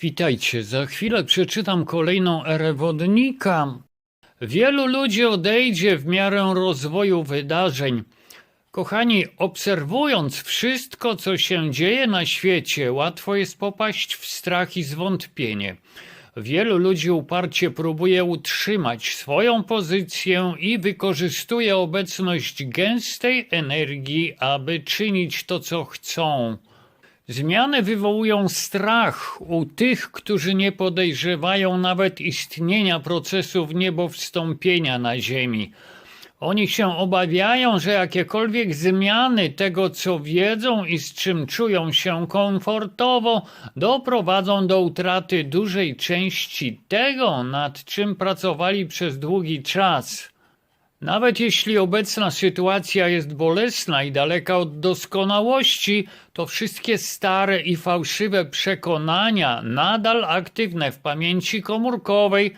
Witajcie, za chwilę przeczytam kolejną erę wodnika. Wielu ludzi odejdzie w miarę rozwoju wydarzeń. Kochani, obserwując wszystko, co się dzieje na świecie, łatwo jest popaść w strach i zwątpienie. Wielu ludzi uparcie próbuje utrzymać swoją pozycję i wykorzystuje obecność gęstej energii, aby czynić to, co chcą. Zmiany wywołują strach u tych, którzy nie podejrzewają nawet istnienia procesów niebowstąpienia na Ziemi. Oni się obawiają, że jakiekolwiek zmiany tego, co wiedzą i z czym czują się komfortowo, doprowadzą do utraty dużej części tego, nad czym pracowali przez długi czas. Nawet jeśli obecna sytuacja jest bolesna i daleka od doskonałości, to wszystkie stare i fałszywe przekonania, nadal aktywne w pamięci komórkowej,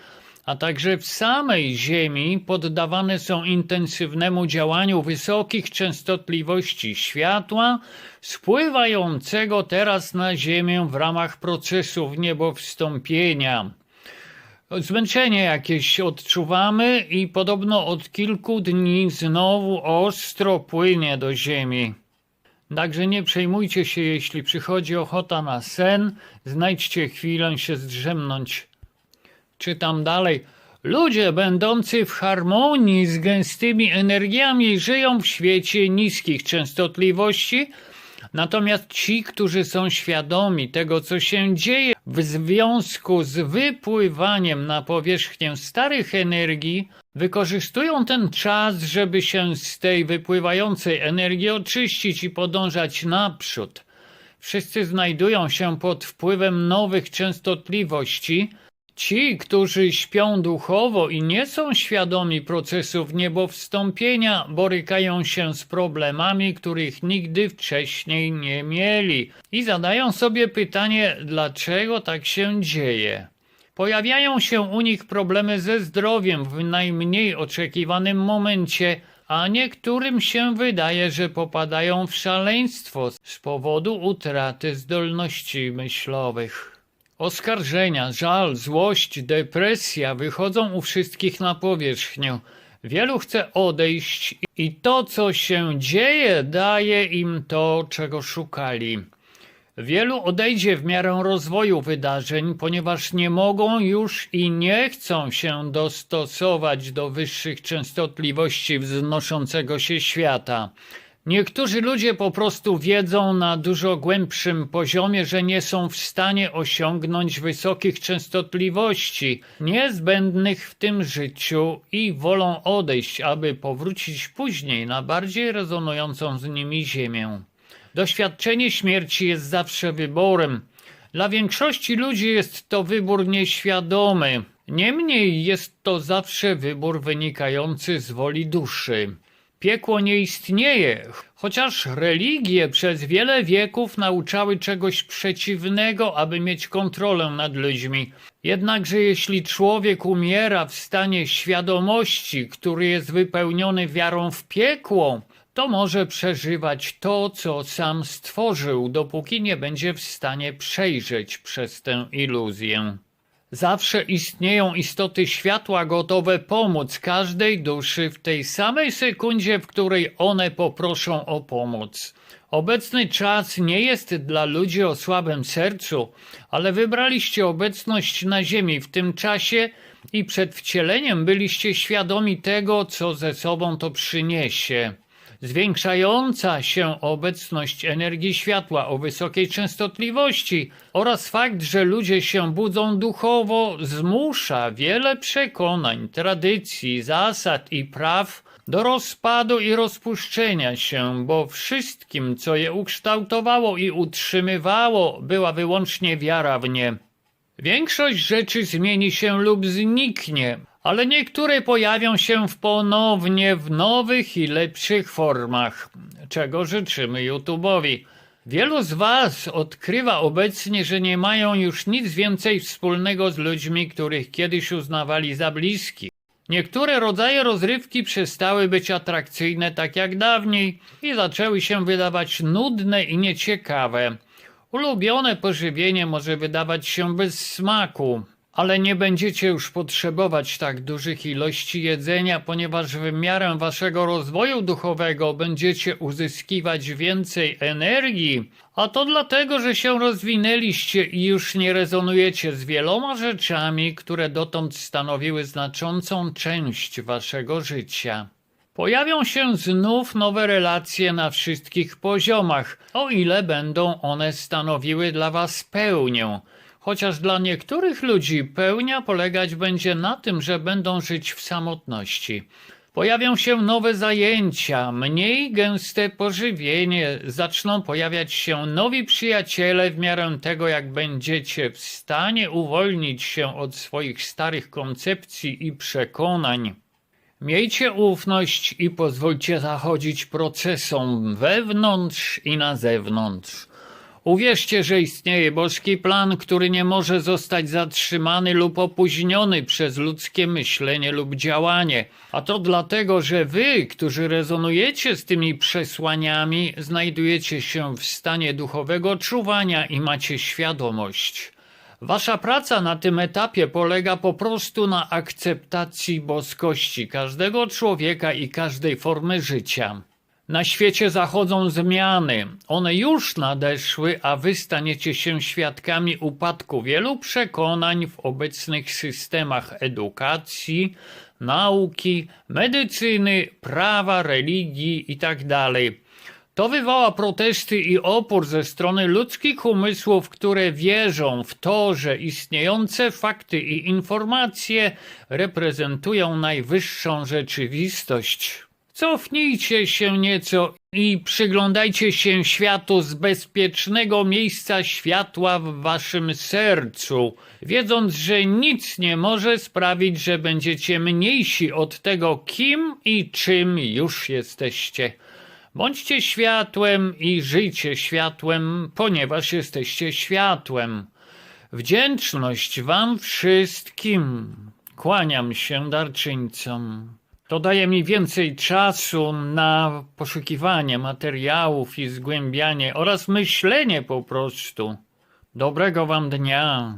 a także w samej Ziemi, poddawane są intensywnemu działaniu wysokich częstotliwości światła, spływającego teraz na Ziemię w ramach procesów niebowstąpienia. Zmęczenie jakieś odczuwamy i podobno od kilku dni znowu ostro płynie do ziemi. Także nie przejmujcie się, jeśli przychodzi ochota na sen, znajdźcie chwilę się zdrzemnąć. Czytam dalej. Ludzie będący w harmonii z gęstymi energiami żyją w świecie niskich częstotliwości, Natomiast ci, którzy są świadomi tego, co się dzieje w związku z wypływaniem na powierzchnię starych energii, wykorzystują ten czas, żeby się z tej wypływającej energii oczyścić i podążać naprzód. Wszyscy znajdują się pod wpływem nowych częstotliwości. Ci, którzy śpią duchowo i nie są świadomi procesów niebowstąpienia, borykają się z problemami, których nigdy wcześniej nie mieli i zadają sobie pytanie, dlaczego tak się dzieje. Pojawiają się u nich problemy ze zdrowiem w najmniej oczekiwanym momencie, a niektórym się wydaje, że popadają w szaleństwo z powodu utraty zdolności myślowych. Oskarżenia, żal, złość, depresja wychodzą u wszystkich na powierzchnię. Wielu chce odejść i to, co się dzieje, daje im to, czego szukali. Wielu odejdzie w miarę rozwoju wydarzeń, ponieważ nie mogą już i nie chcą się dostosować do wyższych częstotliwości wznoszącego się świata. Niektórzy ludzie po prostu wiedzą na dużo głębszym poziomie, że nie są w stanie osiągnąć wysokich częstotliwości niezbędnych w tym życiu i wolą odejść, aby powrócić później na bardziej rezonującą z nimi ziemię. Doświadczenie śmierci jest zawsze wyborem. Dla większości ludzi jest to wybór nieświadomy. Niemniej jest to zawsze wybór wynikający z woli duszy. Piekło nie istnieje, chociaż religie przez wiele wieków nauczały czegoś przeciwnego, aby mieć kontrolę nad ludźmi. Jednakże jeśli człowiek umiera w stanie świadomości, który jest wypełniony wiarą w piekło, to może przeżywać to, co sam stworzył, dopóki nie będzie w stanie przejrzeć przez tę iluzję. Zawsze istnieją istoty światła gotowe pomóc każdej duszy w tej samej sekundzie, w której one poproszą o pomoc. Obecny czas nie jest dla ludzi o słabym sercu, ale wybraliście obecność na Ziemi w tym czasie i przed wcieleniem byliście świadomi tego, co ze sobą to przyniesie. Zwiększająca się obecność energii światła o wysokiej częstotliwości oraz fakt, że ludzie się budzą duchowo, zmusza wiele przekonań, tradycji, zasad i praw do rozpadu i rozpuszczenia się, bo wszystkim, co je ukształtowało i utrzymywało, była wyłącznie wiara w nie. Większość rzeczy zmieni się lub zniknie, ale niektóre pojawią się w ponownie w nowych i lepszych formach, czego życzymy YouTube'owi. Wielu z Was odkrywa obecnie, że nie mają już nic więcej wspólnego z ludźmi, których kiedyś uznawali za bliskich. Niektóre rodzaje rozrywki przestały być atrakcyjne tak jak dawniej i zaczęły się wydawać nudne i nieciekawe. Ulubione pożywienie może wydawać się bez smaku, ale nie będziecie już potrzebować tak dużych ilości jedzenia, ponieważ w miarę waszego rozwoju duchowego będziecie uzyskiwać więcej energii, a to dlatego, że się rozwinęliście i już nie rezonujecie z wieloma rzeczami, które dotąd stanowiły znaczącą część waszego życia. Pojawią się znów nowe relacje na wszystkich poziomach, o ile będą one stanowiły dla Was pełnię. Chociaż dla niektórych ludzi pełnia polegać będzie na tym, że będą żyć w samotności. Pojawią się nowe zajęcia, mniej gęste pożywienie, zaczną pojawiać się nowi przyjaciele w miarę tego, jak będziecie w stanie uwolnić się od swoich starych koncepcji i przekonań. Miejcie ufność i pozwólcie zachodzić procesom wewnątrz i na zewnątrz. Uwierzcie, że istnieje boski plan, który nie może zostać zatrzymany lub opóźniony przez ludzkie myślenie lub działanie. A to dlatego, że wy, którzy rezonujecie z tymi przesłaniami, znajdujecie się w stanie duchowego czuwania i macie świadomość. Wasza praca na tym etapie polega po prostu na akceptacji boskości każdego człowieka i każdej formy życia. Na świecie zachodzą zmiany. One już nadeszły, a wy staniecie się świadkami upadku wielu przekonań w obecnych systemach edukacji, nauki, medycyny, prawa, religii itd. To wywoła protesty i opór ze strony ludzkich umysłów, które wierzą w to, że istniejące fakty i informacje reprezentują najwyższą rzeczywistość. Cofnijcie się nieco i przyglądajcie się światu z bezpiecznego miejsca światła w waszym sercu, wiedząc, że nic nie może sprawić, że będziecie mniejsi od tego, kim i czym już jesteście. Bądźcie światłem i żyjcie światłem, ponieważ jesteście światłem. Wdzięczność Wam wszystkim. Kłaniam się darczyńcom. To daje mi więcej czasu na poszukiwanie materiałów i zgłębianie oraz myślenie po prostu. Dobrego Wam dnia.